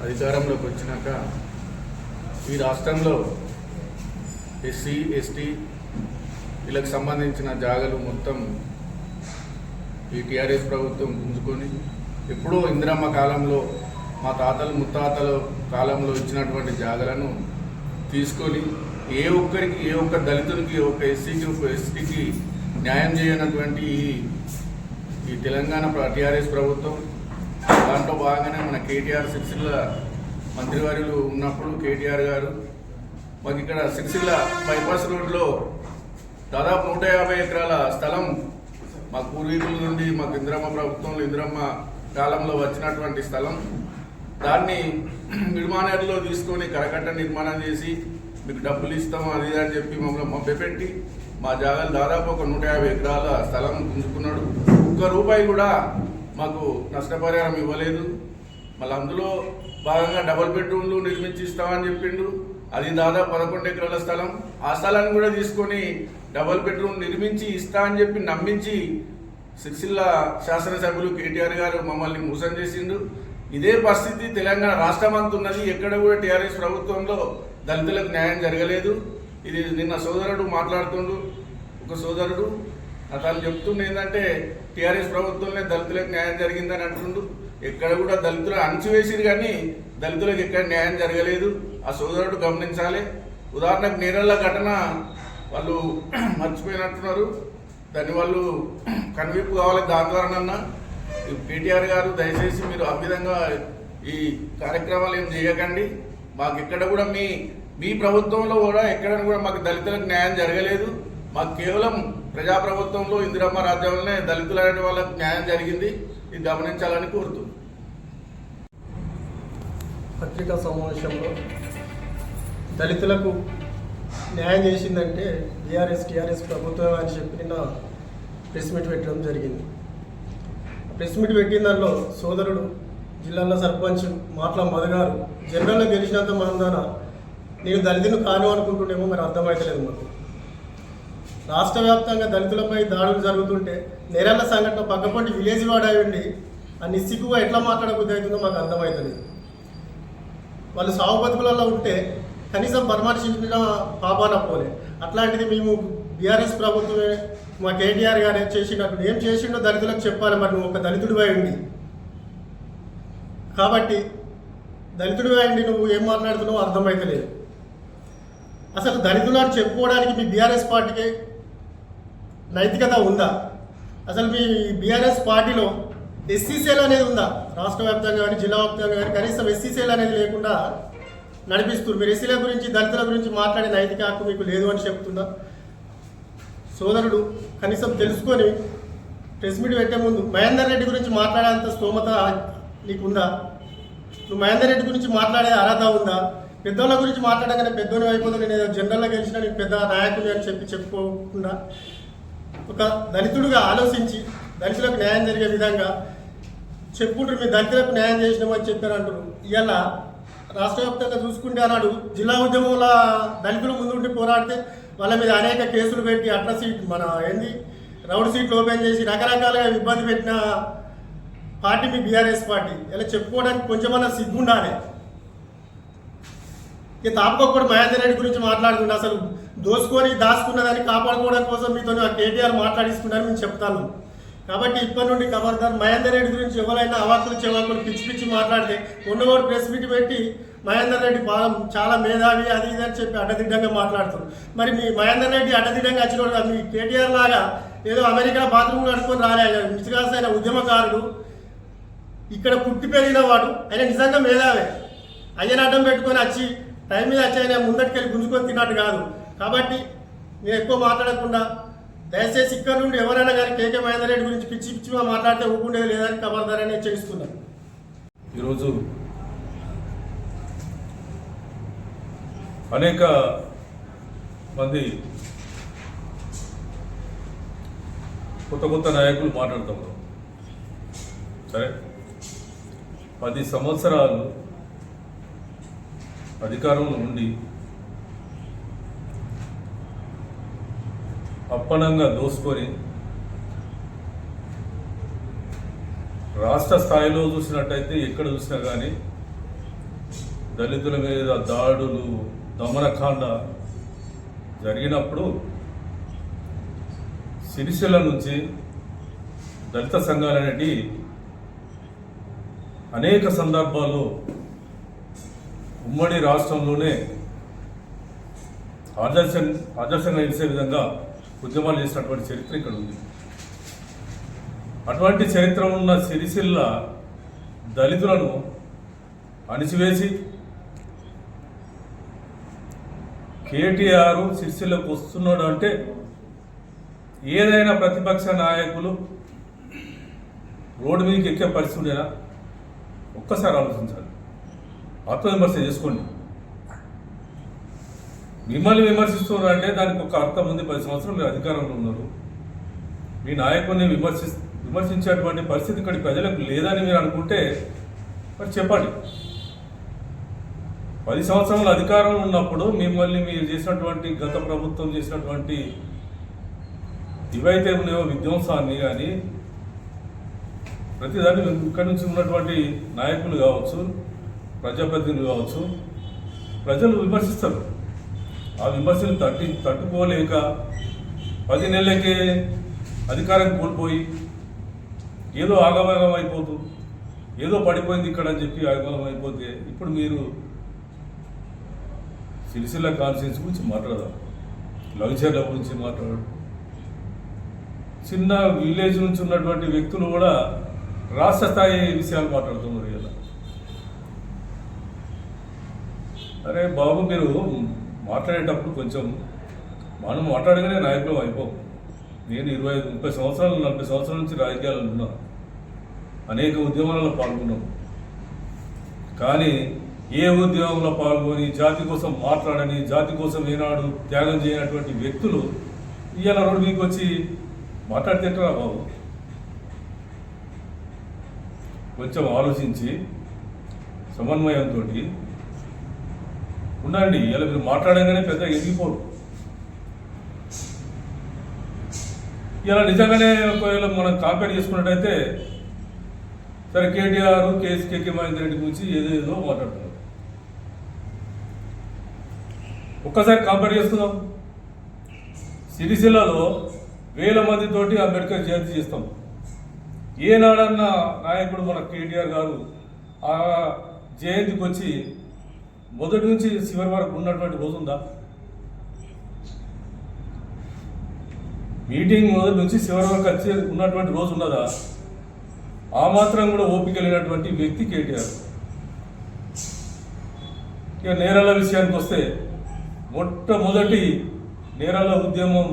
అధికారంలోకి వచ్చినాక ఈ రాష్ట్రంలో ఎస్సీ ఎస్టీ వీళ్ళకి సంబంధించిన జాగలు మొత్తం ఈ టీఆర్ఎస్ ప్రభుత్వం గుంజుకొని ఎప్పుడో ఇందిరమ్మ కాలంలో మా తాతలు ముత్తాతల కాలంలో ఇచ్చినటువంటి జాగలను తీసుకొని ఏ ఒక్కరికి ఏ ఒక్క దళితునికి ఒక ఎస్సీకి ఒక ఎస్టీకి న్యాయం చేయనటువంటి ఈ ఈ తెలంగాణ టీఆర్ఎస్ ప్రభుత్వం దాంట్లో భాగంగానే మన కేటీఆర్ సిరిసిల్ల మంత్రివర్యులు ఉన్నప్పుడు కేటీఆర్ గారు మాకు ఇక్కడ సిరిసిల్ల బైపాస్ రోడ్లో దాదాపు నూట యాభై ఎకరాల స్థలం మా పూర్వీకుల నుండి మాకు ఇందిరమ్మ ప్రభుత్వంలో ఇందిరమ్మ కాలంలో వచ్చినటువంటి స్థలం. దాన్ని నిర్మాణాల్లో తీసుకొని కరకట్ట నిర్మాణం చేసి మీకు డబ్బులు ఇస్తాం అది అని చెప్పి మమ్మల్ని మభ్యపెట్టి మా జాగాలు దాదాపు ఒక నూట యాభై ఎకరాల స్థలం గుంజుకున్నాడు. ఒక్క రూపాయి కూడా మాకు నష్టపరిహారం ఇవ్వలేదు. మళ్ళీ అందులో భాగంగా డబుల్ బెడ్రూమ్లు నిర్మించి ఇస్తామని చెప్పిండు. అది దాదాపు పదకొండు ఎకరాల స్థలం. ఆ స్థలాన్ని కూడా తీసుకొని డబుల్ బెడ్రూమ్ నిర్మించి ఇస్తా అని చెప్పి నమ్మించి సిరిసిల్ల శాసనసభ్యులు కేటీఆర్ గారు మమ్మల్ని మోసం చేసిండు. ఇదే పరిస్థితి తెలంగాణ రాష్ట్రం అంత ఉన్నది. ఎక్కడ కూడా టీఆర్ఎస్ ప్రభుత్వంలో దళితులకు న్యాయం జరగలేదు. ఇది నిన్న సోదరుడు మాట్లాడుతుండు. ఒక సోదరుడు అతను చెప్తుండే ఏంటంటే టీఆర్ఎస్ ప్రభుత్వంలో దళితులకు న్యాయం జరిగిందని అంటుండు. ఎక్కడ కూడా దళితులు అణచివేసిరు కానీ దళితులకు ఎక్కడ న్యాయం జరగలేదు. ఆ సోదరుడు గమనించాలి. ఉదాహరణకు నేరళ్ళ ఘటన వాళ్ళు మర్చిపోయినట్టున్నారు. దాన్ని వాళ్ళు కనువిప్పు కావాలి దాని ద్వారానన్నా. కేటీఆర్ గారు దయచేసి మీరు ఆ విధంగా ఈ కార్యక్రమాలు ఏం చేయకండి. మాకు ఎక్కడ కూడా మీ మీ ప్రభుత్వంలో కూడా ఎక్కడ కూడా మాకు దళితులకు న్యాయం జరగలేదు. మాకు కేవలం ప్రజాప్రభుత్వంలో ఇందిరమ్మ రాజ్యంలోనే దళితులు వాళ్ళకు న్యాయం జరిగింది. ఇది గమనించాలని కోరుతుంది పత్రికా సమావేశంలో దళితులకు న్యాయం చేసిందంటే బీఆర్ఎస్ టీఆర్ఎస్ ప్రభుత్వం అని చెప్పి నిన్న ప్రెస్ మీట్ పెట్టడం జరిగింది. ప్రెస్ మీట్ పెట్టిన దానిలో సోదరుడు జిల్లాలో సర్పంచ్ మాట్ల మదగారు జనరల్లో గెలిచినంత మందాన నేను దళితులు కాను అనుకుంటుండేమో మరి అర్థమవుతలేదు మాకు. రాష్ట్ర వ్యాప్తంగా దళితులపై దాడులు జరుగుతుంటే నేరాల సంఘటన పక్కపొంటి విలేజ్ వాడాయండి ఉండి ఆ నిస్సిగ్గుగా ఎట్లా మాట్లాడబుద్ధి అవుతుందో మాకు అర్థమవుతుంది వాళ్ళు సాగు బతుకులలో ఉంటే కనీసం పరామర్శించిన పాపాన పోలే. అట్లాంటిది మేము బీఆర్ఎస్ ప్రభుత్వమే మా కేటీఆర్ గారు ఏం చేసినప్పుడు ఏం చేసిండో దళితులకు చెప్పాలి మరి నువ్వు ఒక దళితుడు ఉండి. కాబట్టి దళితుడు ఉండి నువ్వు ఏం మాట్లాడుతున్నావు అర్థమైతలేదు. అసలు దళితులు అని చెప్పుకోవడానికి మీ బీఆర్ఎస్ పార్టీకి నైతికత ఉందా? అసలు మీ బీఆర్ఎస్ పార్టీలో ఎస్సీసీఎల్ అనేది ఉందా? రాష్ట్ర వ్యాప్తంగా కానీ జిల్లా వ్యాప్తంగా కానీ కనీసం ఎస్సీసీఎల్ అనేది లేకుండా నడిపిస్తున్నారు. మీరు ఎస్సీల గురించి దళితుల గురించి మాట్లాడే నైతిక హక్కు మీకు లేదు అని చెప్తున్నా. సోదరుడు కనీసం తెలుసుకొని ప్రెస్ మీట్ పెట్టే ముందు మహేందర్ రెడ్డి గురించి మాట్లాడేంత స్తోమత నీకుందా? నువ్వు మహేందర్ రెడ్డి గురించి మాట్లాడే అర్హత ఉందా? పెద్దోళ్ళ గురించి మాట్లాడగానే పెద్దోని అయిపోతే నేను జనరల్గా గెలిచిన నేను పెద్ద నాయకుని అని చెప్పి చెప్పుకోకుండా ఒక దళితుడుగా ఆలోచించి దళితులకు న్యాయం జరిగే విధంగా చెప్పుకుంటారు మీ దళితులకు న్యాయం చేసినామని చెప్పారు అంటారు. ఇవాళ రాష్ట్ర వ్యాప్తంగా చూసుకుంటే అన్నాడు జిల్లా ఉద్యమంలో దళితులు ముందుండి పోరాడితే వాళ్ళ మీద అనేక కేసులు పెట్టి అట్ల సీట్ మన ఏంది రౌడ్ సీట్లు ఓపెన్ చేసి రకరకాలుగా ఇబ్బంది పెట్టిన పార్టీ మీ బీఆర్ఎస్ పార్టీ. ఇలా చెప్పుకోవడానికి కొంచెమన్నా సిగ్గుండాలి. ఇక తాపకొక్కడు మహేందర్ రెడ్డి గురించి మాట్లాడుతుండే అసలు దోసుకొని దాచుకున్నదాన్ని కాపాడుకోవడం కోసం మీతో ఆ కేటీఆర్ మాట్లాడిస్తున్నారని మేము చెప్తాను. కాబట్టి ఇప్పటి నుండి ఖబర్దార్ మహేందర్ రెడ్డి గురించి ఎవరైనా అవాకులు చెవాకులు పిచ్చి పిచ్చి మాట్లాడితే ఉన్నవాడు ప్రెస్ మీట్ పెట్టి మహేందర్ రెడ్డి బాగా చాలా మేధావి అది ఇది అని చెప్పి అడ్డదిడ్డంగా మాట్లాడుతారు మరి మీ మహేందర్ రెడ్డి అడ్డదిడ్డంగా వచ్చిన మీ కేటీఆర్ లాగా ఏదో అమెరికా బాత్రూమ్ నడుచుకొని రాలే. మిసిగాసైన ఉద్యమకారుడు ఇక్కడ పుట్టి పెరిగిన వాడు ఆయన నిజంగా మేధావే. అయ్యని అడ్డం పెట్టుకొని వచ్చి టైం మీద వచ్చి ఆయన ముందటికెళ్ళి గుంజుకొని తిన్నట్టు కాదు. కాబట్టి నేను ఎక్కువ మాట్లాడకుండా దయచేసి ఇక్కడ నుండి ఎవరైనా కానీ కేకే మహేందర్ రెడ్డి గురించి పిచ్చి పిచ్చిగా మాట్లాడితే ఊపుండేది లేదని కబర్దారని నేను ఈరోజు అనేక మంది కొత్త కొత్త నాయకులు మాట్లాడుతాం. సరే? పది సంవత్సరాలు అధికారంలో ఉండి అప్పనంగా దోసుకొని రాష్ట్ర స్థాయిలో చూసినట్టయితే ఎక్కడ చూసినా కానీ దళితుల మీద దాడులు దమనకాండ జరిగినప్పుడు సిరిసిల్ల నుంచి దళిత సంఘాలు అనేటి అనేక సందర్భాల్లో ఉమ్మడి రాష్ట్రంలోనే ఆదర్శం ఆదర్శంగా నిలిచే విధంగా ఉద్యమాలు చేసినటువంటి చరిత్ర ఇక్కడ ఉంది. అటువంటి చరిత్ర ఉన్న సిరిసిల్ల దళితులను అణిచివేసి కేటీఆర్ సిరిసిల్లకు వస్తున్నాడు అంటే ఏదైనా ప్రతిపక్ష నాయకులు రోడ్డు మీదకి ఎక్కే పరిస్థితి ఉండేనా? ఒక్కసారి ఆలోచించాలి. ఆత్మవిమర్శ చేసుకోండి. మిమ్మల్ని విమర్శిస్తున్నారు అంటే దానికి ఒక అర్థం ఉంది. పది సంవత్సరాలు మీరు అధికారంలో ఉన్నారు. మీ నాయకుడిని విమర్శి విమర్శించేటువంటి పరిస్థితి ఇక్కడ ప్రజలకు లేదని మీరు అనుకుంటే మరి చెప్పండి. పది సంవత్సరాలు అధికారంలో ఉన్నప్పుడు మిమ్మల్ని మీరు చేసినటువంటి గత ప్రభుత్వం చేసినటువంటి ఇవైతే ఉన్నాయో విధ్వంసాన్ని కానీ ప్రతిదాన్ని ఇక్కడ నుంచి ఉన్నటువంటి నాయకులు కావచ్చు ప్రజాప్రతినిధులు కావచ్చు ప్రజలు విమర్శిస్తారు. ఆ విమర్శలు తట్టి తట్టుకోలేక పది నెలలకే అధికారం కోల్పోయి ఏదో ఆగమగం అయిపోతూ ఏదో పడిపోయింది ఇక్కడ అని చెప్పి ఆగమగం అయిపోతే ఇప్పుడు మీరు సిరిసిల్ల కాన్ఫరెన్స్ గురించి మాట్లాడదాం. లగ్జర్ల గురించి మాట్లాడు చిన్న విలేజ్ నుంచి ఉన్నటువంటి వ్యక్తులు కూడా రాష్ట్ర స్థాయి విషయాలు మాట్లాడుతున్నారు ఇలా అరే బాబు మీరు మాట్లాడేటప్పుడు కొంచెం మనం మాట్లాడగానే నాయకులు అయిపోం. నేను ఇరవై ఐదు ముప్పై సంవత్సరాలు నలభై సంవత్సరాల నుంచి రాజకీయాల్లో ఉన్నాను అనేక ఉద్యమాలలో పాల్గొన్నాం. కానీ ఏ ఉద్యమంలో పాల్గొని జాతి కోసం మాట్లాడని జాతి కోసం ఏనాడు త్యాగం చేయనటువంటి వ్యక్తులు ఇవాళ రోడ్డు మీకు వచ్చి మాట్లాడితేంటారా బాబు? కొంచెం ఆలోచించి సమన్వయంతో ఉండండి ఇలా మీరు మాట్లాడగానే పెద్ద ఎదిగిపోరు. ఇలా నిజంగానే ఒకవేళ మనం కాంపేర్ చేసుకున్నట్టయితే సరే కేటీఆర్ కేసీ కేకే మహేందర్ రెడ్డి గురించి ఏదేదో మాట్లాడుతున్నారు ఒక్కసారి కాంపేర్ చేసుకుందాం సిరిసిల్లలో వేల మందితోటి అంబేద్కర్ జయంతి చేస్తాం. ఏనాడన్నా నాయకుడు మన కేటీఆర్ గారు ఆ జయంతికి వచ్చి మొదటి నుంచి చివరి వరకు ఉన్నటువంటి రోజు ఉందా? మీటింగ్ మొదటి నుంచి చివరి వరకు వచ్చే ఉన్నటువంటి రోజు ఉన్నదా? ఆ మాత్రం కూడా ఓపిక లేనటువంటి వ్యక్తి కేటీఆర్. ఇక నేరాల విషయానికి వస్తే మొట్టమొదటి నేరాల ఉద్యమం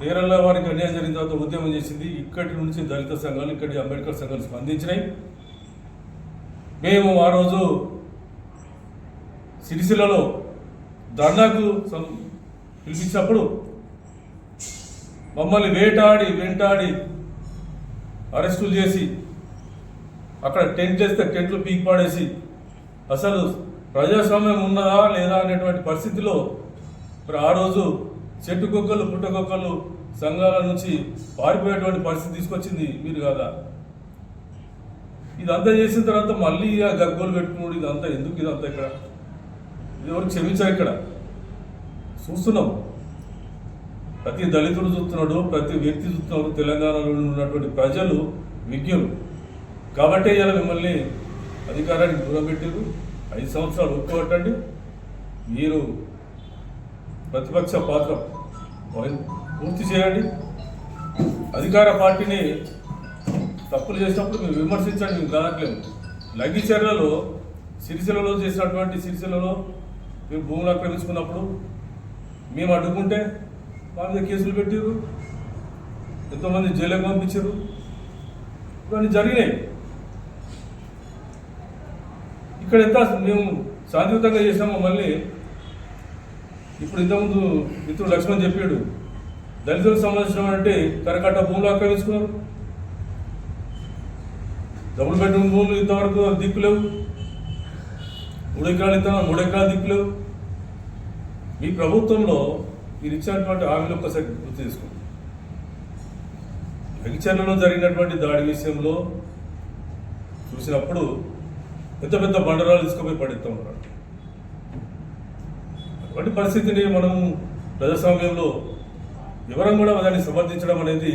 నేరాల వారికి అన్యాయం జరిగిన తర్వాత ఉద్యమం చేసింది ఇక్కడి నుంచి దళిత సంఘాలు ఇక్కడి అంబేద్కర్ సంఘాలు స్పందించినాయి. మేము ఆ రోజు సిరిసిల్లలో ధర్నాకు సం- పిలిపించినప్పుడు మమ్మల్ని వేటాడి వెంటాడి అరెస్టులు చేసి అక్కడ టెంట్ చేస్తే టెంట్లు పీక్ పాడేసి అసలు ప్రజాస్వామ్యం ఉన్నదా లేదా అనేటువంటి పరిస్థితిలో మరి ఆ రోజు చెట్టు కుక్కలు పుట్టకొక్కలు సంఘాల నుంచి పారిపోయేటువంటి పరిస్థితి తీసుకొచ్చింది మీరు కాదా? ఇదంతా చేసిన తర్వాత మళ్ళీ ఇక గగ్గోలు పెట్టుకున్నాడు. ఇదంతా ఎందుకు ఇదంతా ఇక్కడ? ఎవరు క్షమించారు ఇక్కడ. చూస్తున్నాం. ప్రతి దళితుడు చూస్తున్నాడు ప్రతి వ్యక్తి చూస్తున్నాడు తెలంగాణలో ఉన్నటువంటి ప్రజలు విజ్ఞులు కాబట్టి ఇలా మిమ్మల్ని అధికారానికి దూరం పెట్టారు ఐదు సంవత్సరాలు ఒప్పుకోవటండి మీరు ప్రతిపక్ష పాత్ర పూర్తి చేయండి. అధికార పార్టీని తప్పులు చేసినప్పుడు మీరు విమర్శించండి మేము కాదట్లేము లగ్గిచర్లలో సిరిసిల్లలో చేసినటువంటి సిరిసిల్లలో మీరు భూములు ఆక్రమించుకున్నప్పుడు మేము అడ్డుకుంటే వాళ్ళ మీద కేసులు పెట్టారు ఎంతోమంది జైలుకు పంపించారు ఇవన్నీ జరిగినాయి. ఇక్కడ ఎంత మేము శాంతియుతంగా చేసామో మళ్ళీ ఇప్పుడు ఇంతకుముందు మిత్రుడు లక్ష్మణ్ చెప్పాడు దళితులకు సంబంధించిన అంటే కరకట్ట భూములు ఆక్రమించుకున్నారు డబుల్ బెడ్రూమ్ భూములు ఇంతవరకు దిక్కు లేవు. మూడు ఎకరాలు ఇస్తాను మూడు ఎకరాలు మీ ప్రభుత్వంలో మీరు ఇచ్చినటువంటి హామీలు ఒక్కసారి గుర్తు చేసుకోండి. జగిచర్లలో జరిగినటువంటి దాడి విషయంలో చూసినప్పుడు పెద్ద పెద్ద బండరాలు తీసుకుపోయి పడిస్తూ ఉన్నాడు అటువంటి పరిస్థితిని మనం ప్రజాస్వామ్యంలో వివరం కూడా దాన్ని సమర్థించడం అనేది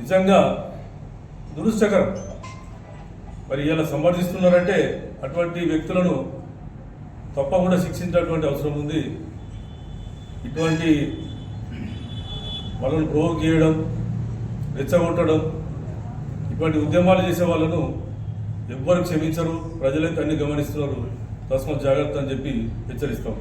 నిజంగా దురుష్టకరం మరి ఇలా సమర్థిస్తున్నారంటే అటువంటి వ్యక్తులను తప్పకుండా శిక్షించేటువంటి అవసరం ఉంది. ఇటువంటి వాళ్ళను ప్రోవోక్ చేయడం రెచ్చగొట్టడం ఇటువంటి ఉద్యమాలు చేసే వాళ్ళను ఎవ్వరు క్షమించరు. ప్రజలైతే అన్ని గమనిస్తున్నారు. తస్మత్ జాగ్రత్త అని చెప్పి హెచ్చరిస్తాం.